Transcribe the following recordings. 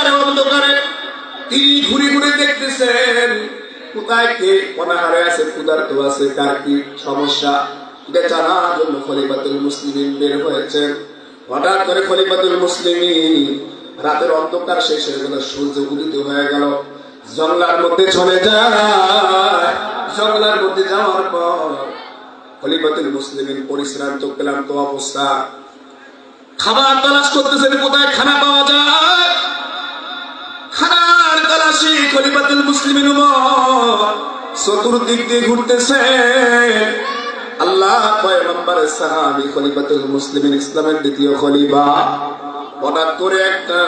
আন্ধারে অন্ধকারে তিনি ঘুরে ঘুরে দেখতেছেন, কোথায় কে অনাহারে আছে, ক্ষুধার্ত আছে, কার কি সমস্যা। জানার জন্য খলিফাতুল মুসলিমিন বের হয়েছেন। হঠাৎ করে খলিফাতুল মুসলিমিন রাতের অন্ধকার শেষ হয়ে গেল, সূর্য উদিত হয়ে গেল। জঙ্গলার মধ্যে চলে যায়। জঙ্গলার মধ্যে যাওয়ার পর খলিফাতুল মুসলিমিন পরিশ্রান্ত, ক্লান্ত অবস্থা। খাবার তালাশ করতেছেন, কোথায় খানা পাওয়া যায়? খলিফাতুল মুসলিমিন চতুর্দিক দিয়ে ঘুরতেছে। আল্লাহ পয়গম্বরের সাহাবী খলিফাতুল ইসলামের দ্বিতীয় খলিফা। হঠাৎ করে একটা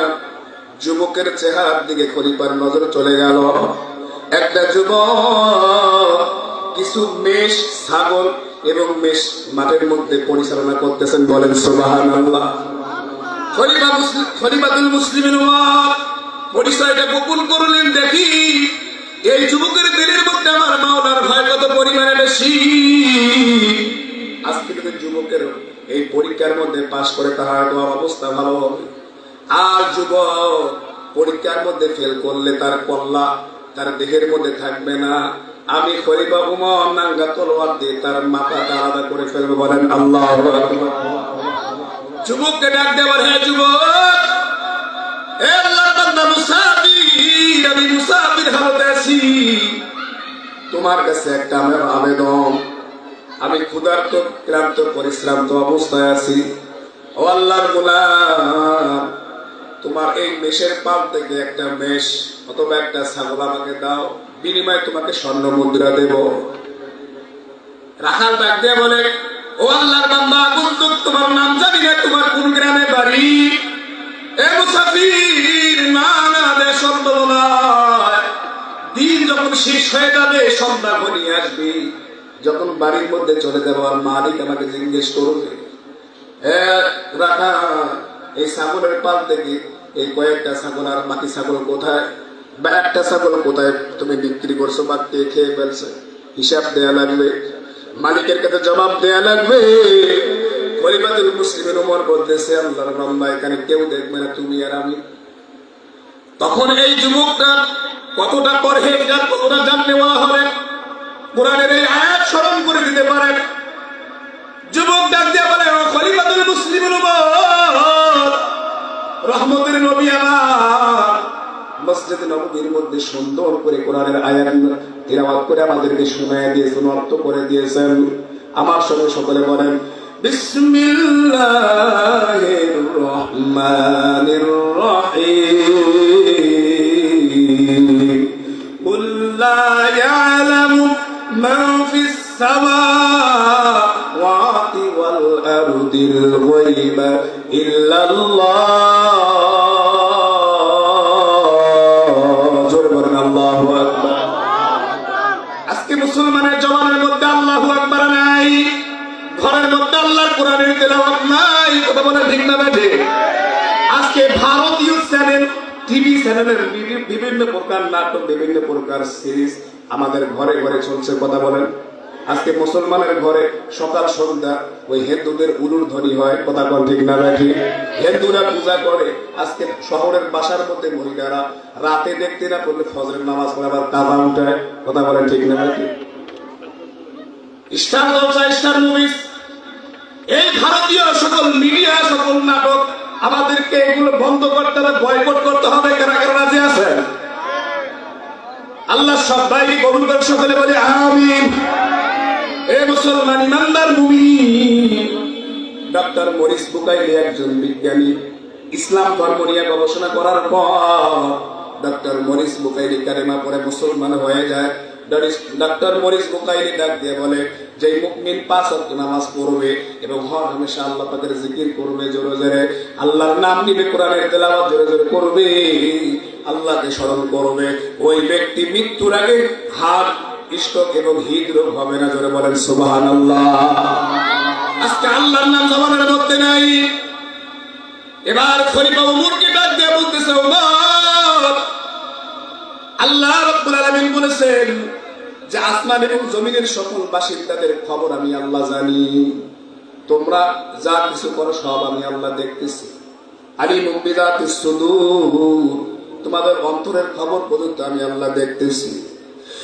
যুবকের চেহারার দিকে খলিফার নজর চলে গেল। একটা যুবক কিছু মেষ, ছাগল এবং মেষ মাঠের মধ্যে পরিচালনা করতেছেন বলেন সোবাহান খলিফা মুসলিম খলিফাতুল মুসলিমিন উমর পরিচয়টা গোপন করলেন দেখি। এই যুবকের দিলের মধ্যে আমার মাওলার ভয় কত পরিমাণে বেশি। আজকে যদি যুবকের এই পরীক্ষার মধ্যে পাশ করে তাহার অবস্থা ভালো হবে। আর যুবক, পরীক্ষার মধ্যে ফেল করলে তার কল্লা তার দেহের মধ্যে থাকবে না। আমি খলিফা উমর তলোয়ার দিয়ে তার মাথাটা আলাদা করে ফেলব বলেন আল্লাহ যুবককে ডাক দেওয়ার হ্যাঁ যুবক আমি মুসাফির হালতে আছি। তোমার কাছে একটা আমার আবেদন। আমি ক্ষুধার্ত, ক্লান্ত, পরিশ্রান্ত অবস্থায় আছি। ও আল্লাহর গোলাম, তোমার এই মেষের পাল থেকে একটা মেষ অথবা একটা ছাগল আমাকে দাও। বিনিময়ে তোমাকে স্বর্ণ মুদ্রা দেব। রাখাল ডাক দিয়ে বলে, ও আল্লাহর বান্দা বন্দুক তোমার নাম জানি না, তোমার কোন গ্রামে বাড়ি? এ মুসাফির না না দে সম্ভব নয় দিন যখন শেষ হয়ে যাবে যখন বাড়ির মধ্যে চলে যাব, আর মালিক আমাকে জিজ্ঞেস করবে রাখা, এই ছাগলের পাল থেকে এই কয়েকটা ছাগল আর বাকি ছাগল কোথায়? বা একটা ছাগল কোথায় তুমি বিক্রি করছ বা কে খেয়ে ফেলছে? হিসাব দেয়া লাগবে, মালিকের কাছে জবাব দেয়া লাগবে। পরিবারের মুসলিমের উমর বলতেছে, আল্লাহর বান্দা, এখানে কেউ দেখবে না, তুমি আর আমি। তখন এই যুবকটা কতটা পরহেজগার কতটা জান নেওয়া হবে? কোরআনের এই আয়াত স্মরণ করে দিতে পারে। যুবক ডাক দিয়ে বলে খলিফাতুল মুসলিমের রহমতের নবী আমার। মসজিদ নবীর মধ্যে সুন্দর করে কোরআনের আয়াত তিলাওয়াত করে আমাদেরকে শোনায় দিয়েছেন অর্থ করে দিয়েছেন। আমার সঙ্গে সকলে বলেন, বিসমিল্লাহির রহমানির الغيب إلا الله জোরে বলেন আল্লাহু আকবার আজকে মুসলমানের জমানের মধ্যে আল্লাহু আকবার নাই ঘরের মধ্যে আল্লাহর কোরআনের তেলাওয়াত নাই কথা বলে ঠিক না বেঠে আজকে ভারতীয় চ্যানেল টিভি চ্যানেলের বিভি- বিভিন্ন প্রকার নাটক বিভিন্ন প্রকার সিরিজ আমাদের ঘরে ঘরে চলছে কথা বলেন আজকে মুসলমানের ঘরে সকাল সন্ধ্যা ওই হিন্দুদের উলুর ধ্বনি হয়, কথা বল ঠিক না রাখি হিন্দুরা পূজা করে, আজকে শহরের বাসার মধ্যে মহিলারা রাতে দেখতে না করলে ফজরের নামাজ পড়ে আবার কাবা উঠায়, কথা বলেন ঠিক না রাখি স্টার জলসা স্টার মুভিজ এই ভারতীয় সকল মিডিয়া, সকল নাটক, আমাদেরকে এগুলো বন্ধ করতে হবে বয়কট করতে হবে রাজি আছে আল্লাহ সবাই কবুল করে সকলে বলে আমিন। মুসলমান ইমানদার মরিস বুকাইলি একজন বিজ্ঞানী ইসলাম ধর্ম নিয়ে গবেষণা করার পর মরিস বুকাইলি পরে মুসলমান হয়ে যায়। মরিস বুকাইলি ডাক দিয়ে বলে যে মুকমিন পাঁচ নামাজ পড়বে এবং হর হামেশা আল্লাহ পাকের জিকির করবে জোরে জোরে, আল্লাহর নাম নিবে কোরআনের তেলাওয়াত জোরে জোরে করবে, আল্লাহকে স্মরণ করবে। ওই ব্যক্তি মৃত্যুর আগে হাত স্ট্রোক এবং হৃদরোগ হবে না, জোরে বলেন সুবহানাল্লাহ। আজকে আল্লাহর নাম জমানের মধ্যে নাই। এবার ডাক দিয়ে বলতেছে আল্লাহ বলেছেন যে আসমান এবং জমিনের সকল বাসিন্দাদের খবর আমি আল্লাহ জানি। তোমরা যা কিছু করো সব আমি আল্লাহ দেখতেছি। আলী মুম্বিদাত সুদূর। তোমাদের অন্তরের খবর পর্যন্ত আমি আল্লাহ দেখতেছি।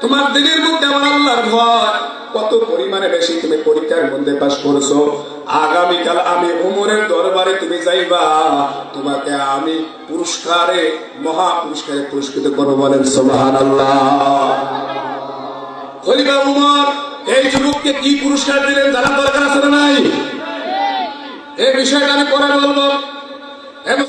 তোমার দিনের মধ্যে আমার আল্লাহর ভয় কত পরিমাণে বেশি তুমি পরীক্ষার মধ্যে পাশ করছ। আগামীকাল আমি উমরের দরবারে তুমি যাইবা। তোমাকে আমি পুরস্কারে মহা পুরস্কারে পুরস্কৃত করব বলেন সোহান আল্লাহ উমর, এই যুবককে কি পুরস্কার দিলেন জানার দরকার আছে নাই? এই বিষয়টা আমি পরে বলব।